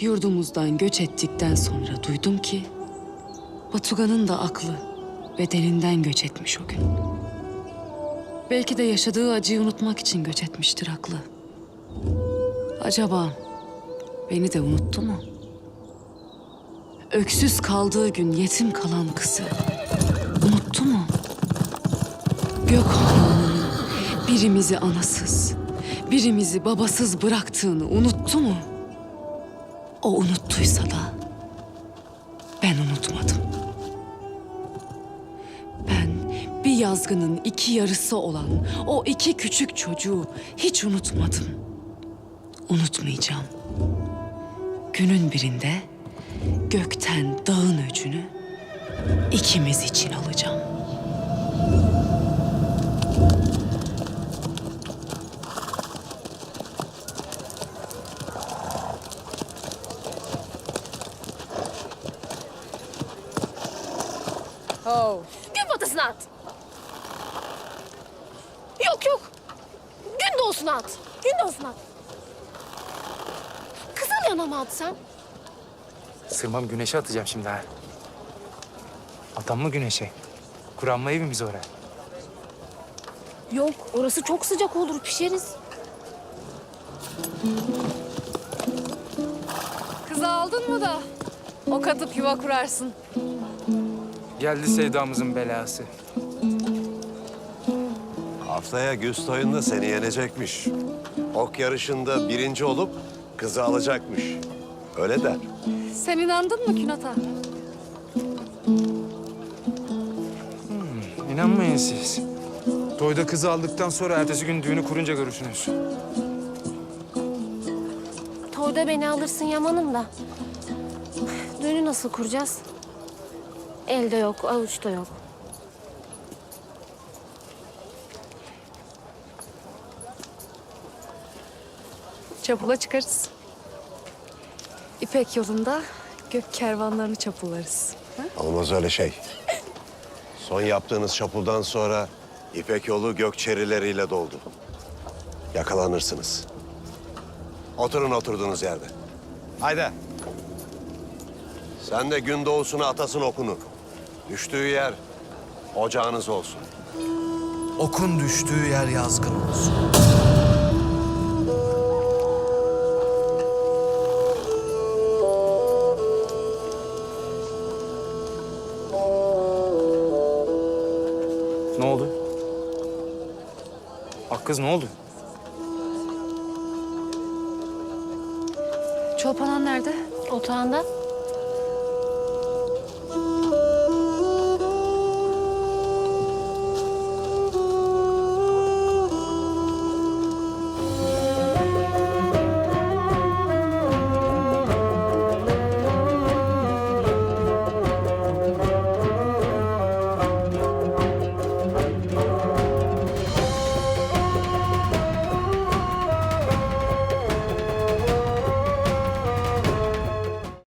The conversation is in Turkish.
Yurdumuzdan göç ettikten sonra duydum ki Batugan'ın da aklı bedeninden göç etmiş o gün. Belki de yaşadığı acıyı unutmak için göç etmiştir aklı. Acaba beni de unuttu mu? Öksüz kaldığı gün yetim kalan kızı unuttu mu? Gökhan'ın birimizi anasız, birimizi babasız bıraktığını unuttu mu? O unuttuysa da ben unutmadım. Ben bir yazgının iki yarısı olan o iki küçük çocuğu hiç unutmadım. Unutmayacağım. Günün birinde gökten dağın öcünü ikimiz için alacağım. Gün batısına at. Yok yok. Gün doğusuna at. Gün doğusuna at. Kızıl yana mı atsam? Sırmam güneşe atacağım şimdi ha. Atam mı güneşe? Kur'an mı evimiz oraya? Yok orası çok sıcak olur pişeriz. Kızı aldın mı da ok atıp yuva kurarsın. Geldi sevdamızın belası. Haftaya Güst oyunda seni yenecekmiş. Ok yarışında birinci olup kızı alacakmış. Öyle der. Sen inandın mı Künat'a? İnanmayın siz. Toyda kızı aldıktan sonra ertesi gün düğünü kurunca görürsünüz. Toyda beni alırsın Yaman'ım da. Düğünü nasıl kuracağız? Elde yok, avuçta yok. Çapula çıkarız. İpek yolunda gök kervanlarını çapullarız. Olmaz öyle şey. Son yaptığınız çapuldan sonra İpek yolu gökçerileriyle doldu. Yakalanırsınız. Oturun oturduğunuz yerde. Haydi. Sen de gün doğusuna atasın okunu. Düştüğü yer ocağınız olsun. Okun düştüğü yer yazgın olsun. Ne oldu? Bak kız ne oldu? Çolpanan nerede? Otağında